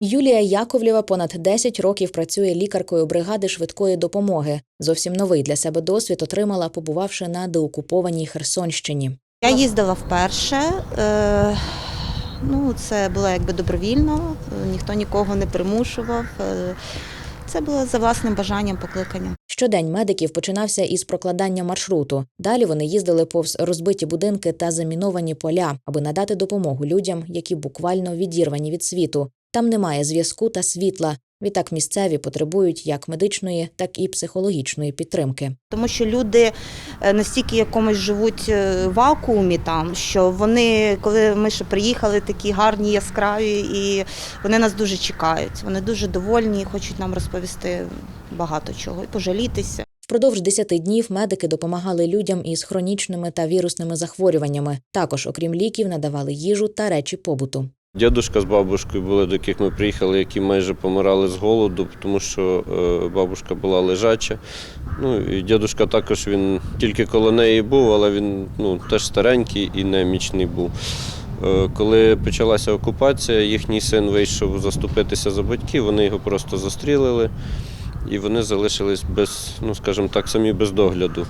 Юлія Яковлєва понад 10 років працює лікаркою бригади швидкої допомоги. Зовсім новий для себе досвід отримала, побувавши на деокупованій Херсонщині. Я їздила вперше. Е, ну, це було якби добровільно, ніхто нікого не примушував. Е, це було за власним бажанням, покликанням. Щодень медиків починався із прокладання маршруту. Далі вони їздили повз розбиті будинки та заміновані поля, аби надати допомогу людям, які буквально відірвані від світу. Там немає зв'язку та світла. Відтак місцеві потребують як медичної, так і психологічної підтримки. Тому що люди е, настільки якомусь живуть е, в вакуумі там, що вони, коли ми ще приїхали, такі гарні, яскраві, і вони нас дуже чекають. Вони дуже довольні і хочуть нам розповісти багато чого і пожалітися. Впродовж 10 днів медики допомагали людям із хронічними та вірусними захворюваннями. Також, окрім ліків, надавали їжу та речі побуту. Дідушка з бабушкою були, до яких ми приїхали, які майже помирали з голоду, тому що е, бабушка була лежача. Ну і дідушка також він тільки коло неї був, але він ну, теж старенький і немічний був. Е, Коли почалася окупація, їхній син вийшов заступитися за батьків, вони його просто застрілили і вони залишились без, ну скажімо так, самі без догляду.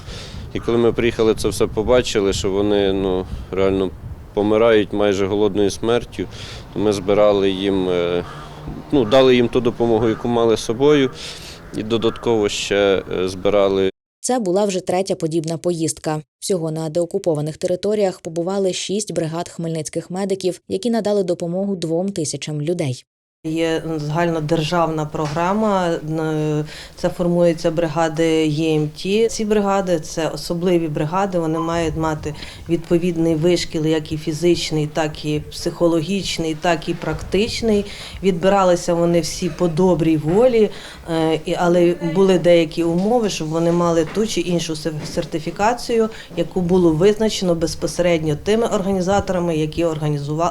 І коли ми приїхали, це все побачили, що вони ну, реально помирають майже голодною смертю, ми збирали їм, е, ну, дали їм ту допомогу, яку мали з собою, і додатково ще е, збирали Це була вже третя подібна поїздка. Всього на деокупованих територіях побували шість бригад хмельницьких медиків, які надали допомогу двом тисячам людей. Є загальнодержавна програма, це формуються бригади ЄМТ. Ці бригади це особливі бригади. Вони мають мати відповідний вишкіл, як і фізичний, так і психологічний, так і практичний. Відбиралися вони всі по добрій волі, е, але були деякі умови, щоб вони мали ту чи іншу сертифікацію, яку було визначено безпосередньо тими організаторами, які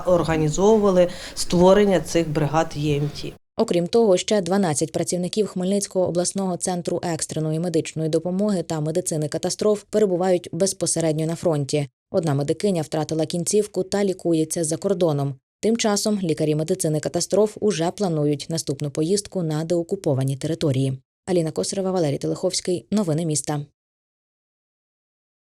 організовували створення цих бригад ЄМТ. Окрім того, ще 12 працівників Хмельницького обласного центру екстреної медичної допомоги та медицини катастроф перебувають безпосередньо на фронті. Одна медикиня втратила кінцівку та лікується за кордоном. Тим часом лікарі медицини катастроф уже планують наступну поїздку на деокуповані території. Аліна Косарева, Валерій Телеховський. Новини міста.